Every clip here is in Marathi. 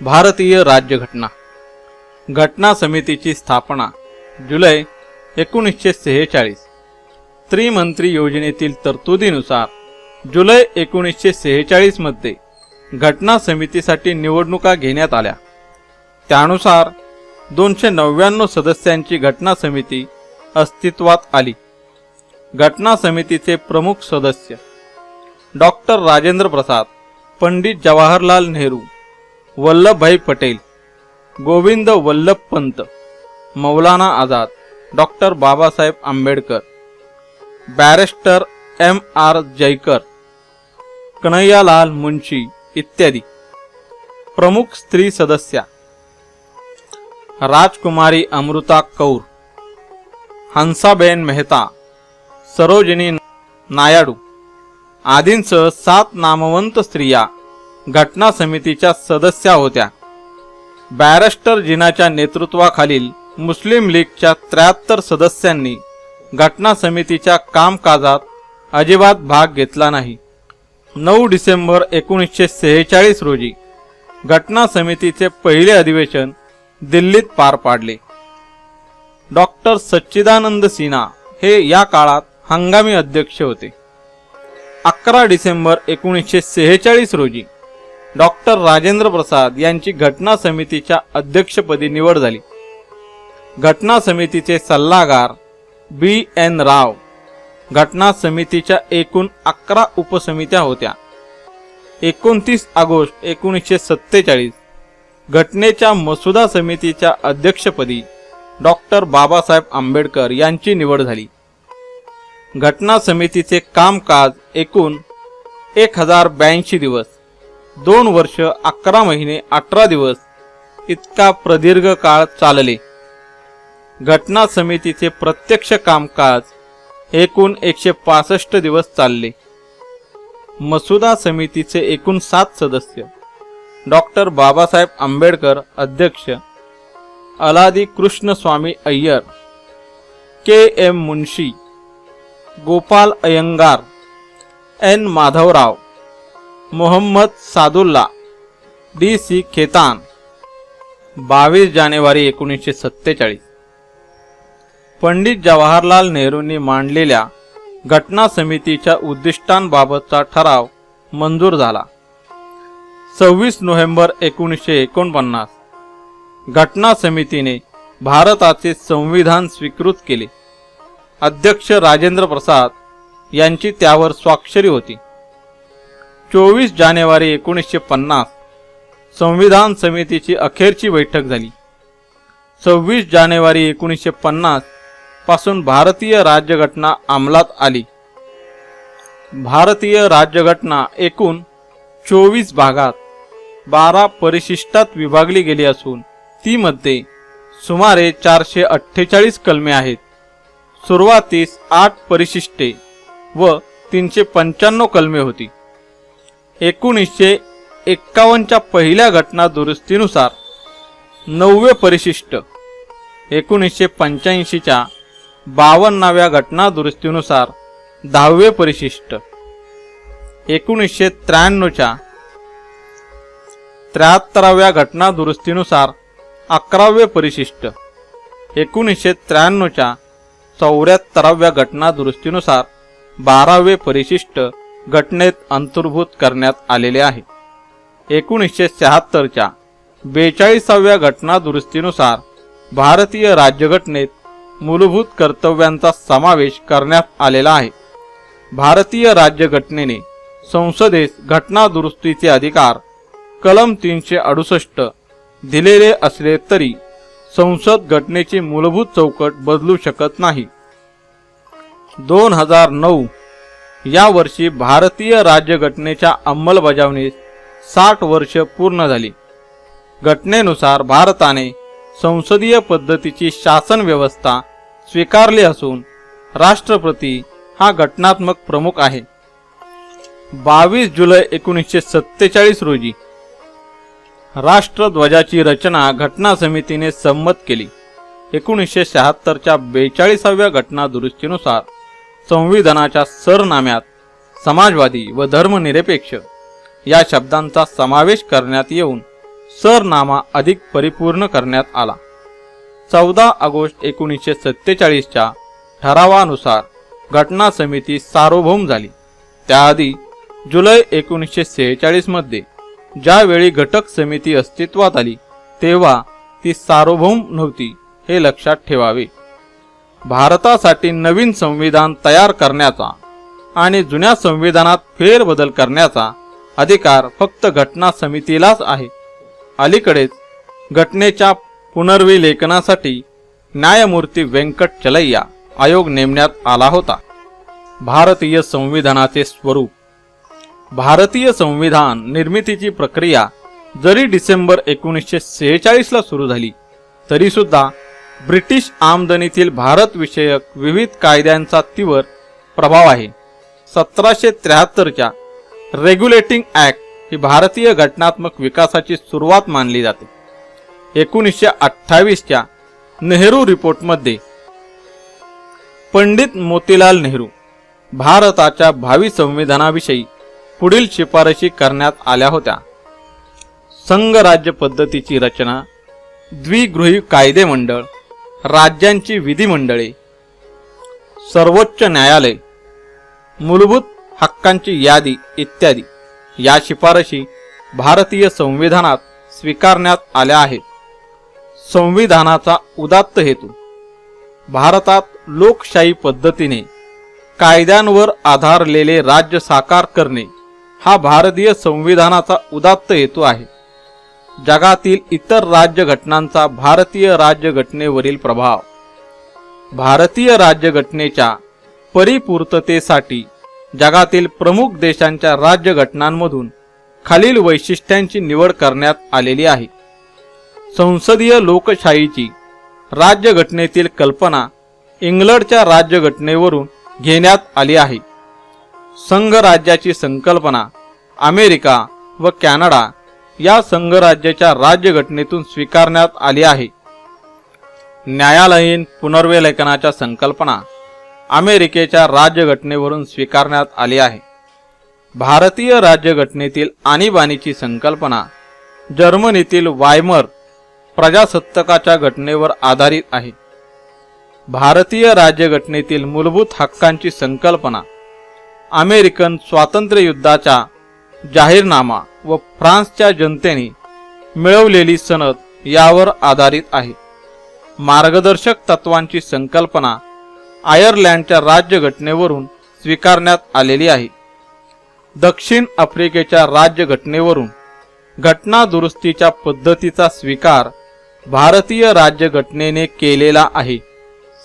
भारतीय राज्यघटना घटना. समितीची स्थापना जुलै एकोणीसशे सेहेचाळीस. त्रिमंत्री योजनेतील तरतुदीनुसार जुलै एकोणीसशे सेहेचाळीसमध्ये घटना समितीसाठी निवडणुका घेण्यात आल्या. त्यानुसार दोनशे नव्याण्णव सदस्यांची घटना समिती अस्तित्वात आली. घटना समितीचे प्रमुख सदस्य doctor Rajendra Prasad Pandit Jawaharlal Nehru Vallabhbhai Patel Govind Vallabh Pant Maulana Azad doctor Babasaheb Ambedkar barrister M R Jayakar Kanhaiyalal Munshi इत्यादी. प्रमुख स्त्री सदस्या राजकुमारी अमृता कौर हंसाबेन मेहता सरोजिनी नायडू आदींसह सात नामवंत स्त्रिया घटना समितीच्या सदस्या होत्या. बॅरिस्टर जिनाच्या नेतृत्वाखालील मुस्लिम लीगच्या त्र्याहत्तर सदस्यांनी घटना समितीच्या कामकाजात अजिबात भाग घेतला नाही. नऊ डिसेंबर एकोणीसशे सेहेचाळीस रोजी घटना समितीचे पहिले अधिवेशन दिल्लीत पार पाडले. डॉक्टर सच्चिदानंद सिन्हा हे या काळात हंगामी अध्यक्ष होते. अकरा डिसेंबर एकोणीसशे सेहेचाळीस रोजी डॉक्टर राजेंद्र प्रसाद यांची घटना समितीच्या अध्यक्षपदी निवड झाली. घटना समितीचे सल्लागार बी एन राव घटना समितीच्या एकूण अकरा उपसमित्या होत्या. एकोणतीस ऑगस्ट एकोणीसशे सत्तेचाळीस घटनेच्या मसुदा समितीच्या अध्यक्षपदी डॉक्टर बाबासाहेब आंबेडकर यांची निवड झाली. घटना समितीचे कामकाज एकूण एक हजार ब्याऐंशी दिवस दोन वर्ष अकरा महिने अठरा दिवस इतका प्रदीर्घ काळ चालले. घटना समितीचे प्रत्यक्ष कामकाज एकूण एकशे पासष्ट दिवस चालले. मसुदा समितीचे एकूण सात सदस्य डॉक्टर बाबासाहेब आंबेडकर अध्यक्ष Alladi Krishnaswami Iyer K M Munshi Gopal Ayyangar N Madhavrao Mohammad Saadulla D C Khaitan बावीस जानेवारी एकोणीसशे सत्तेचाळीस. पंडित जवाहरलाल नेहरूंनी मांडलेल्या घटना समितीच्या उद्दिष्टांबाबतचा ठराव मंजूर झाला. सव्वीस नोव्हेंबर एकोणीसशे एकोणपन्नास घटना समितीने भारताचे संविधान स्वीकृत केले. अध्यक्ष राजेंद्र प्रसाद यांची त्यावर स्वाक्षरी होती. चोवीस जानेवारी एकोणीसशे पन्नास संविधान समितीची अखेरची बैठक झाली. सव्वीस जानेवारी एकोणीसशे पन्नासपासून भारतीय राज्यघटना अंमलात आली. भारतीय राज्यघटना एकूण चोवीस भागात बारा परिशिष्टात विभागली गेली असून ती मध्ये सुमारे चारशे अठ्ठेचाळीस कलमे आहेत. सुरुवातीस आठ परिशिष्टे व तीनशे पंच्याण्णव कलमे होती. एकोणीसशे एक्कावन्नच्या पहिल्या घटना दुरुस्तीनुसार नववे परिशिष्ट. एकोणीसशे पंच्याऐंशीच्या बावन्नाव्या घटना दुरुस्तीनुसार दहावे परिशिष्ट. एकोणीसशे त्र्याण्णवच्या त्र्याहत्तराव्या घटना दुरुस्तीनुसार अकरावे परिशिष्ट. एकोणीसशे त्र्याण्णवच्या चौऱ्याहत्तराव्या घटना दुरुस्तीनुसार बारावे परिशिष्ट. घटनेत अंतर्भूत करण्यात आलेले आहे. एकोणीसशे शहात्तरच्या बेचाळीसाव्या घटना दुरुस्तीनुसार भारतीय राज्यघटनेत मूलभूत कर्तव्यांचा समावेश करण्यात आलेला आहे. भारतीय राज्यघटनेने संसदेस घटना दुरुस्तीचे अधिकार कलम तीनशे अडुसष्ट दिलेले असले तरी संसद घटनेची मूलभूत चौकट बदलू शकत नाही. दोन हजार नऊ या वर्षी भारतीय राज्यघटनेच्या अंमलबजावणीस साठ वर्ष पूर्ण झाली. घटनेनुसार भारताने संसदीय पद्धतीची शासन व्यवस्था स्वीकारली असून राष्ट्रपती हा घटनात्मक प्रमुख आहे. बावीस जुलै एकोणीसशे सत्तेचाळीस रोजी राष्ट्रध्वजाची रचना घटना समितीने संमत केली. एकोणीसशे शहात्तरच्या बेचाळीसाव्या घटना दुरुस्तीनुसार संविधानाच्या सरनाम्यात समाजवादी व धर्मनिरपेक्ष या शब्दांचा समावेश करण्यात येऊन सरनामा अधिक परिपूर्ण करण्यात आला. चौदा ऑगस्ट एकोणीसशे सत्तेचाळीसच्या ठरावानुसार घटना समिती सार्वभौम झाली. त्याआधी जुलै एकोणीसशे सेहेचाळीसमध्ये ज्यावेळी घटक समिती अस्तित्वात आली तेव्हा ती सार्वभौम नव्हती हे लक्षात ठेवावे. भारतासाठी नवीन संविधान तयार करण्याचा आणि जुन्या संविधानात फेरबदल करण्याचा अधिकार फक्त घटना समितीलाच आहे. अलीकडेच घटनेच्या पुनर्विलेखनासाठी न्यायमूर्ती व्यंकट चलैया आयोग नेमण्यात आला होता. भारतीय संविधानाचे स्वरूप. भारतीय संविधान निर्मितीची प्रक्रिया जरी डिसेंबर एकोणीसशे सेहेचाळीसला सुरू झाली तरीसुद्धा ब्रिटिश आमदनीतील भारत विषयक विविध कायद्यांचा तीव्र प्रभाव आहे. सतराशे त्र्याहत्तरच्या रेग्युलेटिंग ॲक्ट ही भारतीय घटनात्मक विकासाची सुरुवात मानली जाते. एकोणीसशे अठ्ठावीसच्या नेहरू रिपोर्टमध्ये पंडित मोतीलाल नेहरू भारताच्या भावी संविधानाविषयी पुढील शिफारशी करण्यात आल्या होत्या. संघराज्य पद्धतीची रचना द्विगृही कायदे मंडळ राज्यांची विधिमंडळे सर्वोच्च न्यायालय मूलभूत हक्कांची यादी इत्यादी या शिफारशी भारतीय संविधानात स्वीकारण्यात आल्या आहेत. संविधानाचा उदात्त हेतू भारतात लोकशाही पद्धतीने कायद्यांवर आधारलेले राज्य साकार करणे हा भारतीय संविधानाचा उदात्त हेतू आहे. जगातील इतर राज्यघटनांचा भारतीय राज्यघटनेवरील प्रभाव. भारतीय राज्यघटनेच्या परिपूर्ततेसाठी जगातील प्रमुख देशांच्या राज्यघटनांमधून खालील वैशिष्ट्यांची निवड करण्यात आलेली आहे. संसदीय लोकशाहीची राज्यघटनेतील कल्पना इंग्लंडच्या राज्यघटनेवरून घेण्यात आली आहे. संघराज्याची संकल्पना अमेरिका व कॅनडा या संघराज्याच्या राज्यघटनेतून स्वीकारण्यात आली आहे. न्यायालयीन पुनर्विलेखनाच्या संकल्पना अमेरिकेच्या राज्यघटनेवरून स्वीकारण्यात आली आहे. भारतीय राज्यघटनेतील आणीबाणीची संकल्पना जर्मनीतील वायमर प्रजासत्ताकाच्या घटनेवर आधारित आहे. भारतीय राज्यघटनेतील मूलभूत हक्कांची संकल्पना अमेरिकन स्वातंत्र्ययुद्धाच्या जाहीरनामा व फ्रान्सच्या जनतेने मिळवलेली सनद यावर आधारित आहे. मार्गदर्शक तत्वांची संकल्पना आयर्लंडच्या राज्यघटनेवरून स्वीकारण्यात आलेली आहे. दक्षिण आफ्रिकेच्या राज्यघटनेवरून घटना दुरुस्तीच्या पद्धतीचा स्वीकार भारतीय राज्यघटनेने केलेला आहे.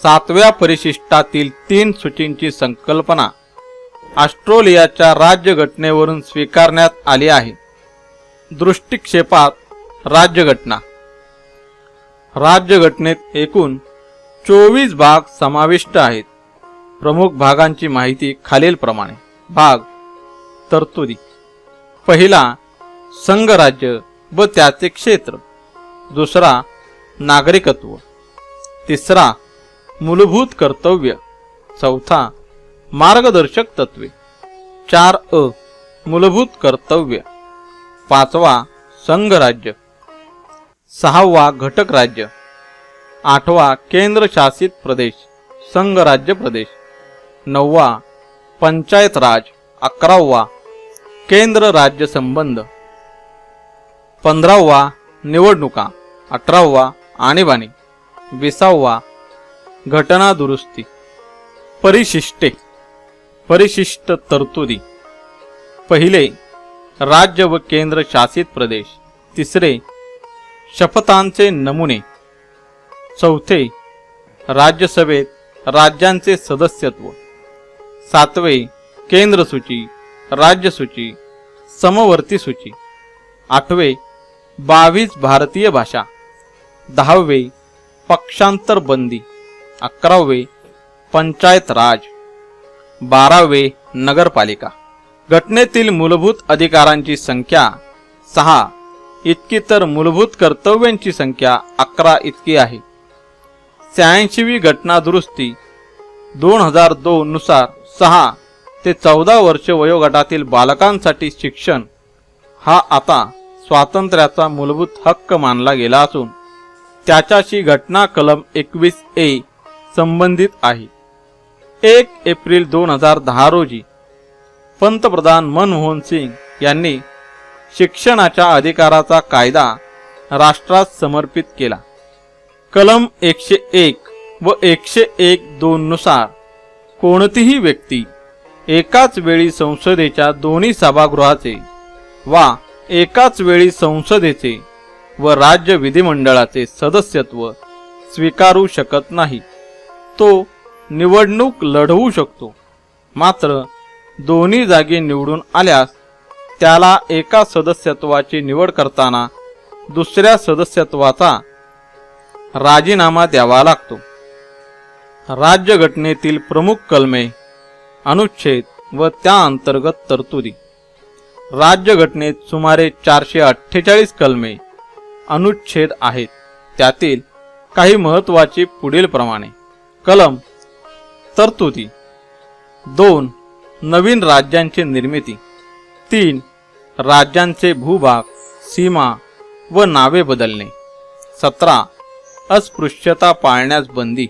सातव्या परिशिष्टातील तीन सूचींची संकल्पना ऑस्ट्रेलियाच्या राज्यघटनेवरून स्वीकारण्यात आली आहे. दृष्टिक्षेपात राज्यघटना. राज्यघटनेत एकूण चोवीस भाग समाविष्ट आहेत. प्रमुख भागांची माहिती खालीलप्रमाणे. भाग तरतुदी. पहिला संघराज्य व त्याचे क्षेत्र. दुसरा नागरिकत्व. तिसरा मूलभूत कर्तव्य. चौथा मार्गदर्शक तत्वे. चार अ मूलभूत कर्तव्य. पाचवा संघराज्य. सहावा घटक राज्य आठवा केंद्रशासित प्रदेश संघराज्य प्रदेश. नववा पंचायत राज. अकरावा केंद्र राज्य संबंध. पंधरावा निवडणुका. अठरावा आणीबाणी. विसावा घटना दुरुस्ती. परिशिष्टे. परिशिष्ट तरतुदी. पहिले राज्य व केंद्र शासित प्रदेश. तिसरे शपथांचे नमुने. चौथे राज्यसभेत राज्यांचे सदस्यत्व. सातवे केंद्र सूची राज्यसूची समवर्ती सूची. आठवे बावीस भारतीय भाषा. दहावे पक्षांतर बंदी अकरावे पंचायत राज बारावे नगरपालिका. घटनेतील मूलभूत अधिकारांची संख्या सहा. इतकी तर मूलभूत कर्तव्यांची संख्या अकरा इतकी आहे. शहाऐंशीवी घटना दुरुस्ती दोन हजार दोन नुसार सहा ते चौदा वर्ष वयोगटातील बालकांसाठी शिक्षण हा आता स्वातंत्र्याचा मूलभूत हक्क मानला गेला असून त्याच्याशी घटना कलम एकवीस ए संबंधित आहे. एक एप्रिल दोन हजार दहा रोजी पंतप्रधान मनमोहन सिंग यांनी शिक्षणाच्या अधिकाराचा कायदा राष्ट्रात समर्पित केला. कलम एकशे एक व एकशे एक दोननुसार कोणतीही व्यक्ती एकाच वेळी संसदेच्या दोन्ही सभागृहाचे वा एकाच वेळी संसदेचे व राज्य विधिमंडळाचे सदस्यत्व स्वीकारू शकत नाही. तो निवडणूक लढवू शकतो. मात्र दोन्ही जागी निवडून आल्यास त्याला एका सदस्यत्वाची निवड करताना दुसऱ्या सदस्यत्वाचा राजीनामा द्यावा लागतो. राज्यघटनेतील प्रमुख कलमे अनुच्छेद व त्या अंतर्गत तरतुदी. राज्यघटनेत सुमारे चारशे अठ्ठेचाळीस कलमे अनुच्छेद आहेत. त्यातील काही महत्वाची पुढील प्रमाणे कलम तरतुदी. दोन नवीन राज्यांची निर्मिती. तीन राज्यांचे भूभाग सीमा व नावे बदलणे. सतरा अस्पृश्यता पाळण्यास बंदी.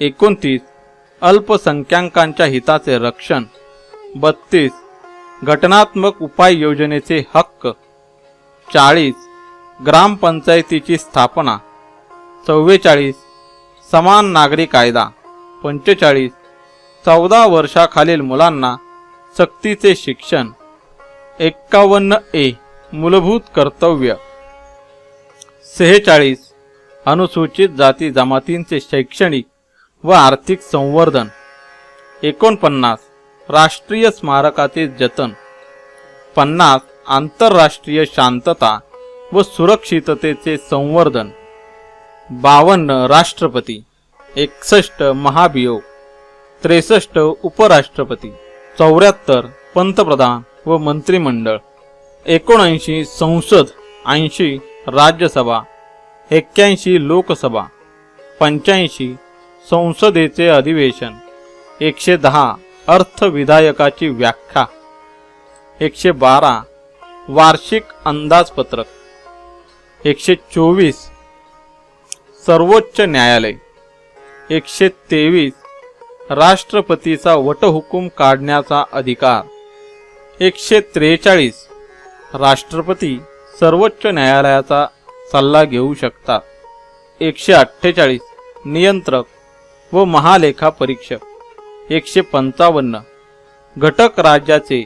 एकोणतीस अल्पसंख्याकांच्या हिताचे रक्षण. बत्तीस घटनात्मक उपाययोजनेचे हक्क. चाळीस ग्रामपंचायतीची स्थापना. चव्वेचाळीस समान नागरी कायदा. पंचेचाळीस. चौदा वर्षाखालील मुलांना सक्तीचे शिक्षण. एक्कावन्न ए मूलभूत कर्तव्य. सेहेचाळीस. अनुसूचित जाती जमातींचे शैक्षणिक व आर्थिक संवर्धन. एकोणपन्नास. राष्ट्रीय स्मारकाचे जतन. पन्नास. आंतरराष्ट्रीय शांतता व सुरक्षिततेचे संवर्धन. बावन्न. राष्ट्रपती. एकसष्ट महाभियोग. त्रेसष्ट उपराष्ट्रपती. चौऱ्याहत्तर पंतप्रधान व मंत्रिमंडळ. एकोणऐंशी संसद ऐंशी राज्यसभा एक्क्याऐंशी लोकसभा पंच्याऐंशी संसदेचे अधिवेशन एकशे दहा अर्थविधायकाची व्याख्या एकशे बारा वार्षिक अंदाजपत्रक एकशे चोवीस सर्वोच्च न्यायालय. एकशे तेवीस. राष्ट्रपतीचा वटहुकूम काढण्याचा अधिकार. एकशे त्रेचाळीस. राष्ट्रपती सर्वोच्च न्यायालयाचा सल्ला घेऊ शकतात. एकशे अठ्ठेचाळीस. नियंत्रक व महालेखा परीक्षक. एकशे पंचावन्न. घटक राज्याचे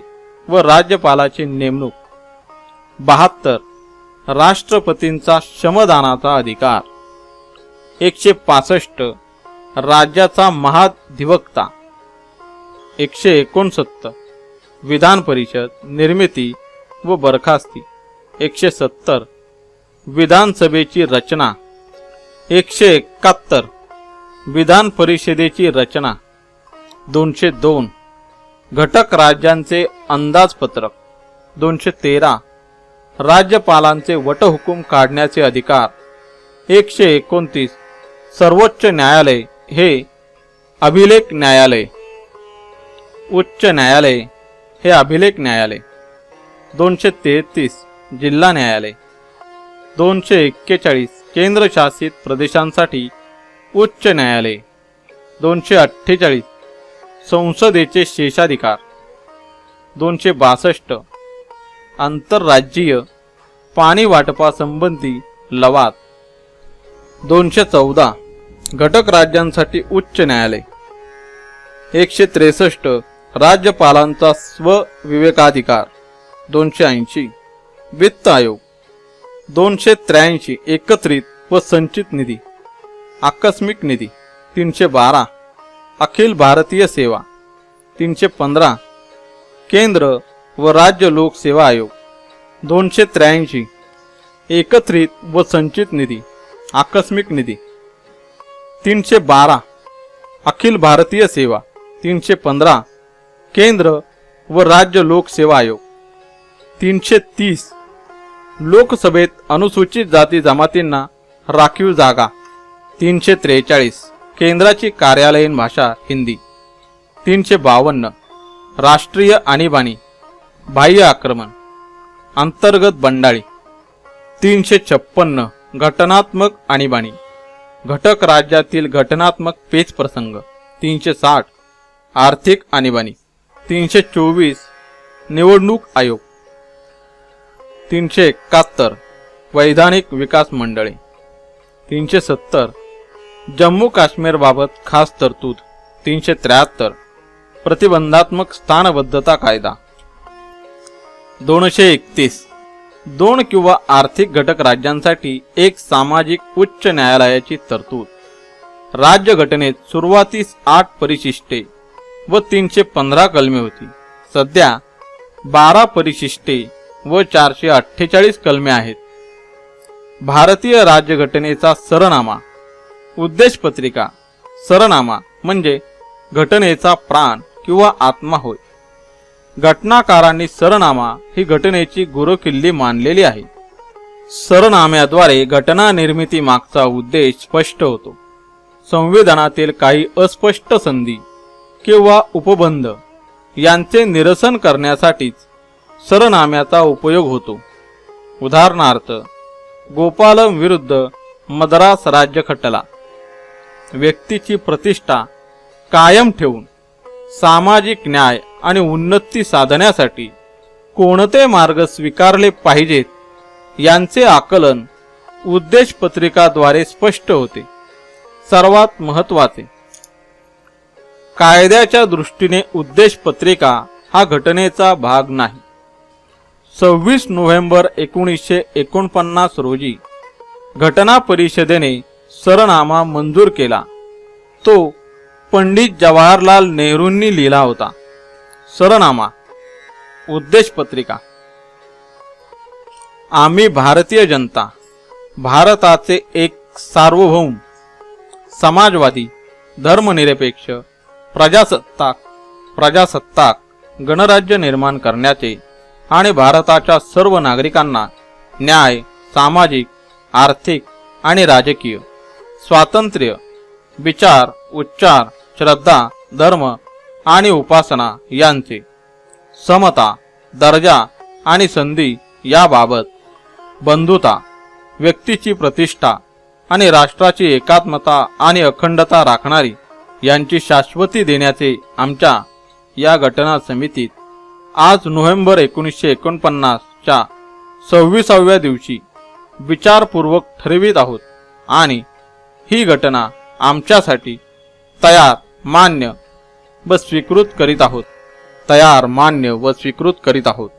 व राज्यपालाची नेमणूक. बहात्तर. राष्ट्रपतींचा श्रमदानाचा अधिकार. एकशे पासष्ट. राज्याचा महाधिवक्ता. एकशे एकोणसत्तर. विधान परिषद निर्मिती व बरखास्ती. एकशे सत्तर. विधानसभेची रचना. एकशे एकाहत्तर. विधान परिषदेची रचना. दोनशे दोन. घटक राज्यांचे अंदाजपत्रक. दोनशे तेरा. राज्यपालांचे वटहुकूम काढण्याचे अधिकार. एकशे एकोणतीस. सर्वोच्च न्यायालय हे अभिलेख न्यायालय. उच्च न्यायालय हे अभिलेख न्यायालय. दोनशे तेहतीस जिल्हा न्यायालय. दोनशे एक्केचाळीस केंद्रशासित प्रदेशांसाठी उच्च न्यायालय. दोनशे अठ्ठेचाळीस संसदेचे शेषाधिकार. दोनशे बासष्ट आंतरराज्यीय पाणी वाटपासंबंधी लवाद. दोनशे चौदा घटक राज्यांसाठी उच्च न्यायालय. एकशे त्रेसष्ट राज्यपालांचा स्वविवेकाधिकार दोनशे ऐंशी वित्त आयोग. दोनशे त्र्याऐंशी एकत्रित व संचित निधी. आकस्मिक निधी. तीनशे बारा अखिल भारतीय सेवा. तीनशे पंधरा केंद्र व राज्य लोकसेवा आयोग. दोनशे त्र्याऐंशी एकत्रित व संचित निधी. आकस्मिक निधी. तीनशे बारा. अखिल भारतीय सेवा तीनशे पंधरा. केंद्र व राज्य लोकसेवा आयोग तीनशे तीस. लोकसभेत अनुसूचित जाती जमातींना राखीव जागा तीनशे त्रेचाळीस. केंद्राची कार्यालयीन भाषा हिंदी तीनशे बावन्न. राष्ट्रीय आणीबाणी बाह्य आक्रमण अंतर्गत बंडाळी तीनशे छप्पन्न. घटनात्मक आणीबाणी. घटक राज्यातील घटनात्मक पेच प्रसंग तीनशे साठ आर्थिक आणीबाणी तीनशे चोवीस निवडणूक आयोग तीनशे एकाहत्तर वैधानिक विकास मंडळे तीनशे सत्तर जम्मू काश्मीरबाबत खास तरतूद तीनशे त्र्याहत्तर प्रतिबंधात्मक स्थानबद्धता कायदा दोनशे एकतीस. दोन किंवा आर्थिक घटक राज्यांसाठी एक सामाजिक उच्च न्यायालयाची तरतूद. राज्यघटनेत सुरुवातीस आठ परिशिष्टे व तीनशे पंधरा कलमे होती. सध्या बारा परिशिष्टे व चारशे अठ्ठेचाळीस कलमे आहेत. भारतीय राज्यघटनेचा सरनामा उद्देशपत्रिका सरनामा म्हणजे घटनेचा प्राण किंवा आत्मा होय. घटनाकारांनी सरनामा ही घटनेची गुरुकिल्ली मानलेली आहे. सरनाम्याद्वारे घटना निर्मिती मागचा उद्देश स्पष्ट होतो. संविधानातील काही अस्पष्ट संधी किंवा उपबंध यांचे निरसन करण्यासाठीच सरनाम्याचा उपयोग होतो. उदाहरणार्थ गोपालम विरुद्ध मद्रास राज्य खटला व्यक्तीची प्रतिष्ठा कायम ठेवून सामाजिक न्याय आणि उन्नती साधण्यासाठी कोणते मार्ग स्वीकारले पाहिजेत यांचे आकलन उद्देश पत्रिकाद्वारे स्पष्ट होते. सर्वात महत्त्वाचे कायद्याच्या दृष्टीने उद्देश पत्रिका हा घटनेचा भाग नाही. सव्वीस नोव्हेंबर एकोणीसशे एकोणपन्नास रोजी घटना परिषदेने सरनामा मंजूर केला. तो पंडित जवाहरलाल नेहरूंनी लिहिला होता. सरनामा उद्देश पत्रिका. आम्ही भारतीय जनता भारताचे एक सार्वभौम समाजवादी धर्मनिरपेक्ष प्रजासत्ताक प्रजासत्ताक गणराज्य निर्माण करण्याचे आणि भारताच्या सर्व नागरिकांना न्याय सामाजिक आर्थिक आणि राजकीय स्वातंत्र्य विचार उच्चार श्रद्धा धर्म आणि उपासना यांचे. समता दर्जा आणि संधी याबाबत बंधुता व्यक्तीची प्रतिष्ठा आणि राष्ट्राची एकात्मता आणि अखंडता राखणारी यांची शाश्वती देण्याचे आमच्या या घटना समितीत आज नोव्हेंबर एकोणीसशे एकोणपन्नासच्या सव्वीसाव्या दिवशी विचारपूर्वक ठरवित आहोत आणि ही घटना आमच्यासाठी तयार मान्य व स्वीकृत करीत आहोत. तयार मान्य व स्वीकृत करीत आहोत.